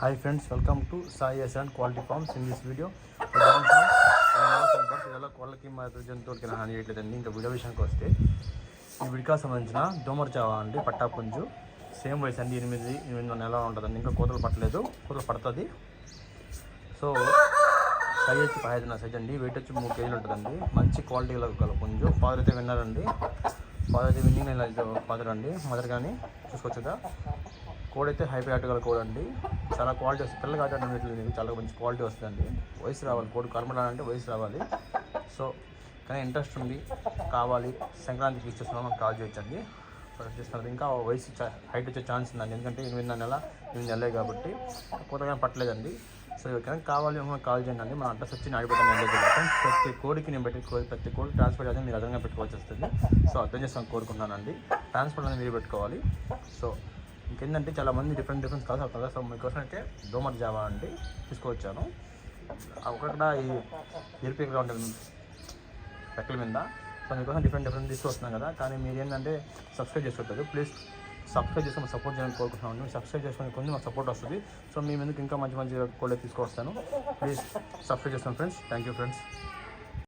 Hi friends welcome to Sai S and quality farms in this video ఇలా కోళ్ళకి మాత్రం జంతువులకి హాని చేయట్లేదండి ఇంకా వీడియో విషయానికి వస్తే ఈ విడికా సంబంధించిన దోమరజావా అండి పట్టా పుంజు సేమ్ వయసు అండి ఎనిమిది ఎనిమిది నెల ఉంటుందండి ఇంకా కోతలు పట్టలేదు కోతలు పడుతుంది సో సైజ్ వచ్చి పదిహేను సైజ్ అండి వెయిట్ వచ్చి మూడు కేజీలు ఉంటుందండి మంచి క్వాలిటీలో గల పుంజు ఫాదర్ అయితే విన్నారండి ఫాదర్ అయితే విన్నింగ్ ఫాదర్ అండి మదర్ కానీ చూసుకోవచ్చుగా కోడ్ అయితే హైపర్ గల కోడ్ అండి చాలా క్వాలిటీ వస్తుంది. పిల్లలు కాబట్టి చాలా మంచి క్వాలిటీ వస్తుందండి. వయసు రావాలి. కోడ్ కర్మడాలంటే వయసు రావాలి. సో కానీ ఇంట్రెస్ట్ ఉంది. కావాలి. సంక్రాంతికి ఇచ్చేస్తున్నాం మనకు కాల్ చేయొచ్చండి. చేస్తున్నారు. ఇంకా వయసు హైట్ వచ్చే ఛాన్స్ ఉందండి. ఎందుకంటే ఎనిమిది నెల ఎనిమిది నెలలే కాబట్టి కొత్తగా పట్టలేదండి. సో ఎవరికైనా కావాలి మనకు కాల్ చేయండి అండి. మన అడ్రస్ వచ్చి నాడిపోతాను ప్రతి కోడికి నేను పెట్టి ప్రతి కోడి ట్రాన్స్పోర్ట్ అయితే మీరు అదనంగా పెట్టుకోవాల్సి వస్తుంది. సో అర్థం చేస్తాను కోరుకుంటున్నానండి. ట్రాన్స్పోర్ట్ అనేది మీరు పెట్టుకోవాలి. సో ఇంకేంటంటే చాలా మంది డిఫరెంట్ డిఫరెంట్ కలర్స్ అవుతుంది సో మీకోసం అయితే డోమర్ జావా అండి తీసుకొచ్చాను ఒకక్కడ ఈ ఎరుపు ఉంటుంది రెక్కల మీద. సో మీకోసం డిఫరెంట్ డిఫరెంట్ తీసుకొస్తున్నాం కదా. కానీ మీరు ఏంటంటే సబ్స్క్రైబ్ చేసుకుంటారు ప్లీజ్ సబ్స్క్రైబ్ చేసుకొని సపోర్ట్ చేయాలని కోరుకుంటున్నాం మీరు సబ్స్క్రైబ్ చేసుకుని కొంచెం మాకు సపోర్ట్ వస్తుంది. సో మీ ముందుకు ఇంకా మంచి మంచి కోళ్ళు తీసుకొస్తాను ప్లీజ్ సబ్స్క్రైబ్ చేస్తాను ఫ్రెండ్స్ థ్యాంక్ యూ ఫ్రెండ్స్